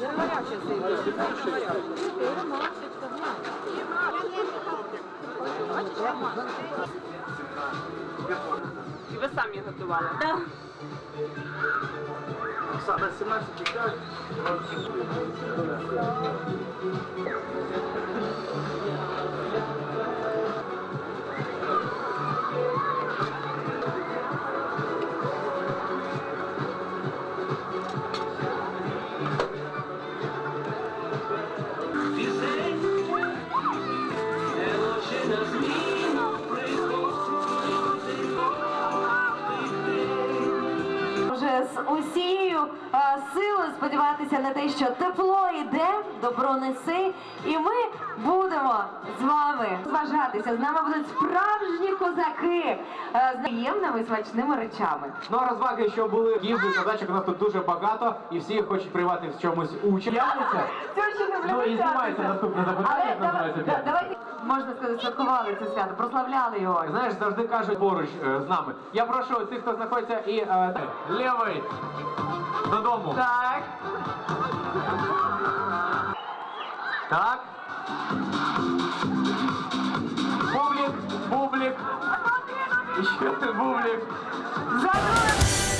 І ви самі готували? Так. Саме 17 чекають. З усією е, силою сподіватися на те, що тепло йде, добро неси, і ми будемо з вами зважатися. З нами будуть справжні козаки е, з приємними смачними речами. Ну а розваги, що були їзди, задачок у нас тут дуже багато, і всі хочуть приймати в чомусь участь. П'ятниця? Ну і наступне запитання, як називається п'ятниця. давайте можна сказати, святкували це свято, прославляли його. Знаєш, завжди кажуть поруч е, з нами. Я прошу тих, хто знаходиться і е, лівий додому. Так. Так. Бублік, бублік. Ще один бублік. За друге